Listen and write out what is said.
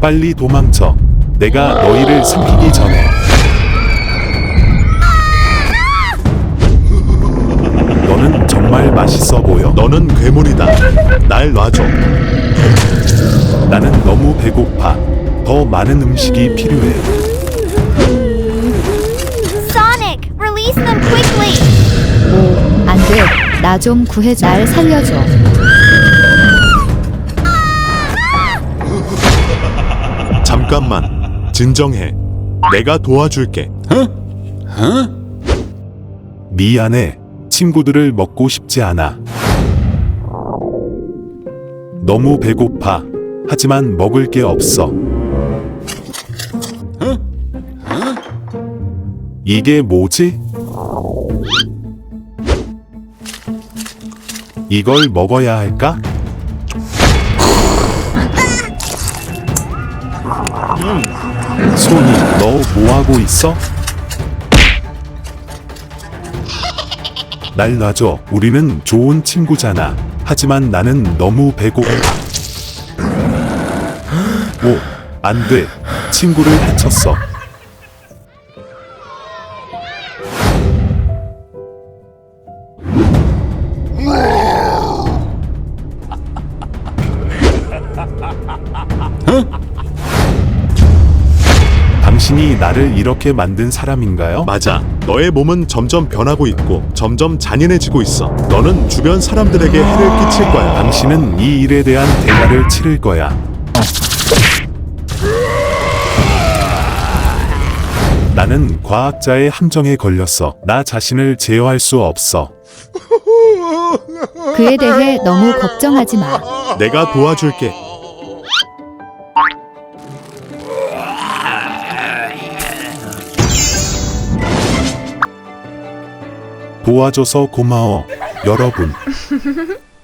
빨리 도망쳐. 내가 너희를 삼키기 전에. 너는 정말 맛있어 보여. 너는 괴물이다. 날 놔줘. 나는 너무 배고파. 더 많은 음식이 필요해. Sonic, release them quickly! 오, 안 돼. 나 좀 구해줘. 날 살려줘. 잠깐만. 진정해. 내가 도와줄게. 미안해. 친구들을 먹고 싶지 않아. 너무 배고파. 하지만 먹을 게 없어. 이게 뭐지? 이걸 먹어야 할까? 소니, 너 뭐하고 있어? 날 놔줘. 우리는 좋은 친구잖아. 하지만 나는 너무 배고파. 오, 안 돼. 친구를 해쳤어. 당신이 나를 이렇게 만든 사람인가요? 맞아. 너의 몸은 점점 변하고 있고 점점 잔인해지고 있어. 너는 주변 사람들에게 해를 끼칠 거야. 당신은 이 일에 대한 대가를 치를 거야. 나는 과학자의 함정에 걸렸어. 나 자신을 제어할 수 없어. 그에 대해 너무 걱정하지 마. 내가 도와줄게. 도와줘서 고마워, 여러분.